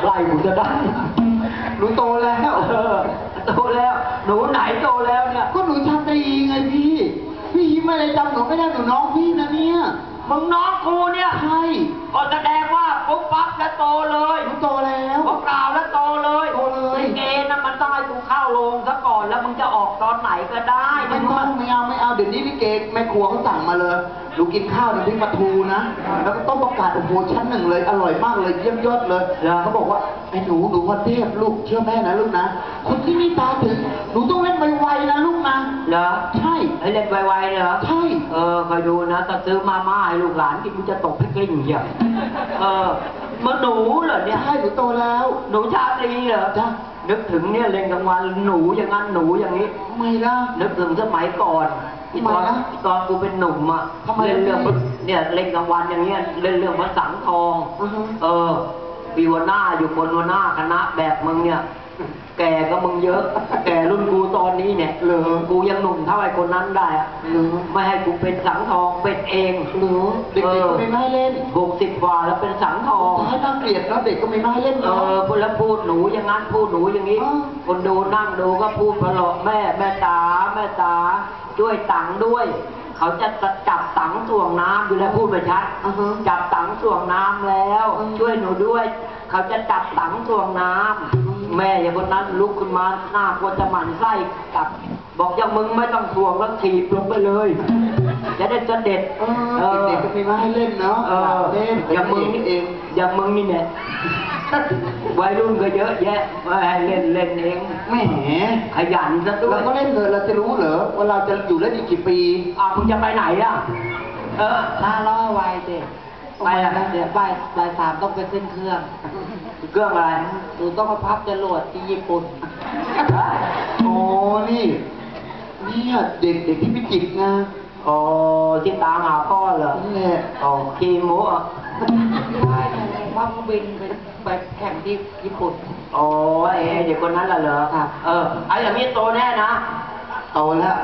ไล่มึงจะได้หนูโตแล้วเออโตแล้ว หนูไหนโตแล้วเนี่ย ก็หนูชาตรีไงพี่ พี่ยิ้มอะไรจำหนูไม่ได้หนูน้องพี่นะเนี่ย มึงน้องกูเนี่ย ใช่ ก็แสดงว่าปุ๊บปั๊บ อนแล้วมึงจะออกตอนไหนก็ได้ไม่มึงต้อมางไม่เอาไม่เอาเดี๋ยวนี้พี่เกแม่ครัวเขาสั่งมาเลยหนูกินข้าวน้ำพริกปลาทูนะ แล้วก็ต้มประกาศโอ้โหชั้นหนึ่งเลย อร่อยมากเลยเยี่ยมยอดเลยเขาบอกว่าไอ้หนูหนูพรเทพลูกเชื่อแม่นะลูกนะคนที่นี่ตาถึงหนูต้องเล่นไวๆนะลูกนะเหรอใช่ให้เล่นไวๆเหรอ ใช่เออคอยดูนะถ้าซื้อมาม่าให้ลูกหลานกินกูจะตกให้กลิ้งเหี้ยเออ มาหนูเหรอเนี่ย ใช่หนูโตแล้ว หนูชาตรีเหรอจ้ะนึกถึงเนี่ยเล่นกลางวันหนูอย่างนั้นหนูอย่างนี้ทำไมล่ะ นึกถึงสมัยก่อนทำไมตอนนะตอนกูเป็นหนุ่มอะทำไมเล่นเรื่องพี่เนี่ยเล่นกลางวันอย่างเงี้ยเล่นเรื่องพระสังทองอือฮึ เออปีหัวหน้าอยู่คนหัวหน้าคณะแบบมึงเนี่ย แก่ก็มึงเยอะ แก่รุ่นกูตอนนี้เนี่ยเหรอกูยังหนุ่มเท่าไอ้คนนั้นได้อะหนูไม่ให้กูเป็นสังทองเป็นเอง หนูเด็กๆก็ไม่มาให้เล่น หกสิบกว่าแล้วเป็นสังทองท้ายน่า เกลียดเนาะเด็กก็ไม่มาให้เล่นเอเนาะอพูดแล้วพูดหนูอย่างนั้นพูดหนูอย่างนี้อ๋อคนดูนั่งดูก็พูดพลอแม่แม่ตาแม่ตาช่วยตังค์ด้วย เขาจะจับตังค์ส่วงน้ำอยู่แล้วพูดไปชัดอ่าฮะจับตังค์ส่วงน้ำแล้ว อืมช่วยหนูด้วย เขาจะจับตังค์ส่วงน้ำแม่อย่างคนนั้นลุกขึ้นมาหน้ากลัวจะหมั่นไส้กลับ บอกอย่างมึงไม่ต้องส่วงแล้วถีบลงไปเลย จะได้จะเด็ดเออเด็กๆก็ไม่มาให้เล่นเนาะเออเล่นอย่างมึงนี่นี่เองอย่างมึงนี่เนี่ยวัยรุ่นก็เยอะแยะไม่ให้เล่นเล่นเองแหมขยันซะด้วยเราก็เล่นเลยเราจะรู้เหรอว่าเราจะอยู่เล่นอีกกี่ปีอ่ามึงจะไปไหนอะเออถ้าล่อไวเด็กไปอะเดี๋ยวบ่ายบ่ายสามต้องไปขึ้นเครื่อง เครื่องอะไรหนูต้องมาพับจรวดที่ญี่ปุ่นโอ้นี่เนี่ยเด็กเด็กที่พิจิตรไง โอ้ที่ตามหาพ่อเหรอนั่นแหละโอ้ขี่หมูอะใช่หนูพับเครื่องบินไปไปแข่งที่ญี่ปุ่นโอ้เอ๋เด็กคนนั้นล่ะเหรอครับเออไอ้อย่างนี้โตแน่นะ โตแล้ว